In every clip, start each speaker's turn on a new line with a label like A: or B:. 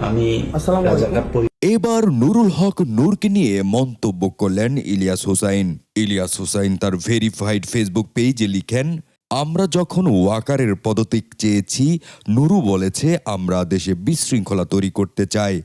A: আমি
B: এবার নুরুল হক নূরকে নিয়ে মন্তব্য করলেন ইলিয়াস হোসাইন। ইলিয়াস হোসাইন তার ভেরিফাইড ফেসবুক পেজে লিখেন আমরা যখন ওয়াকারের পদত্যাগ চেয়েছি নুরু বলেছে আমরা দেশে বিশৃঙ্খলা তৈরি করতে চাই।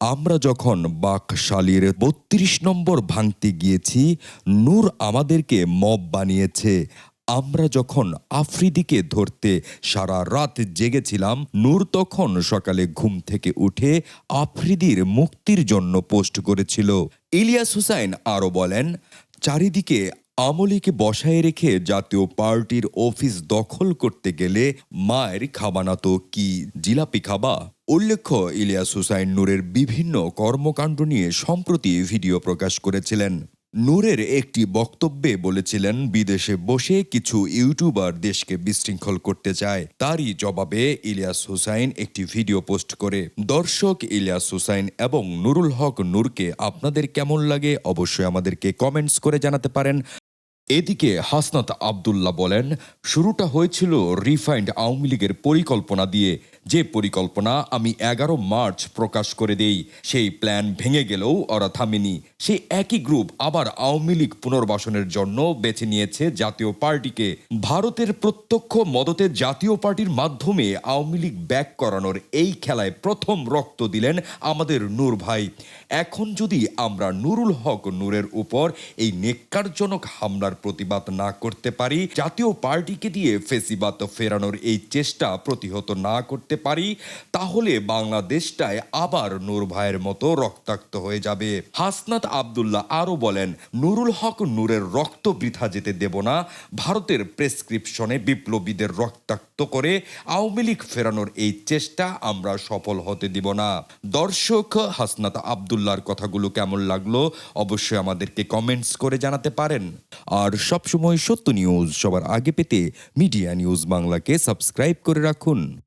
B: আমরা যখন বাকশালীর বত্রিশ নম্বর ভাঙতে গিয়েছি নূর আমাদেরকে মব বানিয়েছে। আমরা যখন আফ্রিদিকে ধরতে সারা রাত জেগেছিলাম, নূর তখন সকালে ঘুম থেকে উঠে আফ্রিদির মুক্তির জন্য পোস্ট করেছিল। ইলিয়াস হুসাইন আরও বলেন, চারিদিকে আমলিকে বসায় রেখে জাতীয় পার্টির অফিস দখল করতে গেলে মায়ের খাবানা তো কি জিলাপি খাবা? উল্লেখ্য, ইলিয়াস হুসাইন নূরের বিভিন্ন কর্মকাণ্ড নিয়ে সম্প্রতি ভিডিও প্রকাশ করেছিলেন। নূরের একটি বক্তব্যে বলেছিলেন, বিদেশে বসে কিছু ইউটিউবার দেশকে বিশৃঙ্খল করতে চায়। তারই জবাবে ইলিয়াস হুসাইন একটি ভিডিও পোস্ট করে। দর্শক ইলিয়াস হুসাইন এবং নুরুল হক নূরকে আপনাদের কেমন লাগে অবশ্যই আমাদেরকে কমেন্টস করে জানাতে পারেন। এদিকে হাসনাত আবদুল্লাহ বলেন, শুরুটা হয়েছিল রিফাইন্ড আওয়ামী লীগের পরিকল্পনা দিয়ে। যে পরিকল্পনা আমি এগারো মার্চ প্রকাশ করে দেই, সেই প্ল্যান ভেঙে গেলেও ওরা থামেনি। সেই একই গ্রুপ আবার আওয়ামী লীগ পুনর্বাসনের জন্য বেছে নিয়েছে জাতীয় পার্টিকে। ভারতের প্রত্যক্ষ মদতে জাতীয় পার্টির মাধ্যমে আওয়ামী লীগ ব্যাক করানোর এই খেলায় প্রথম রক্ত দিলেন আমাদের নূর ভাই। এখন যদি আমরা নুরুল হক নূরের উপর এই নেককারজনক হামলার প্রতিবাদ না করতে পারি, জাতীয় পার্টিকে দিয়ে ফেসিবাদ ফেরানোর এই চেষ্টা প্রতিহত না করতে পারি, তাহলে বাংলাদেশটায় আবার নূর ভাইয়ের মতো রক্তাক্ত হয়ে যাবে। হাসনাত আবদুল্লাহ আরও বলেন, নুরুল হক নূরের রক্ত বৃথা যেতে দেব না, ভারতের প্রেসক্রিপশনে বিপ্লবীদের রক্তাক্ত করে আওয়ামী লীগ ফেরানোর এই চেষ্টা আমরা সফল হতে দিব না। দর্শক, হাসনাত আবদুল্লাহর কথাগুলো কেমন লাগল অবশ্যই আমাদেরকে কমেন্টস করে জানাতে পারেন। আর সবসময় সত্য নিউজ সবার আগে পেতে মিডিয়া নিউজ বাংলাকে সাবস্ক্রাইব করে রাখুন।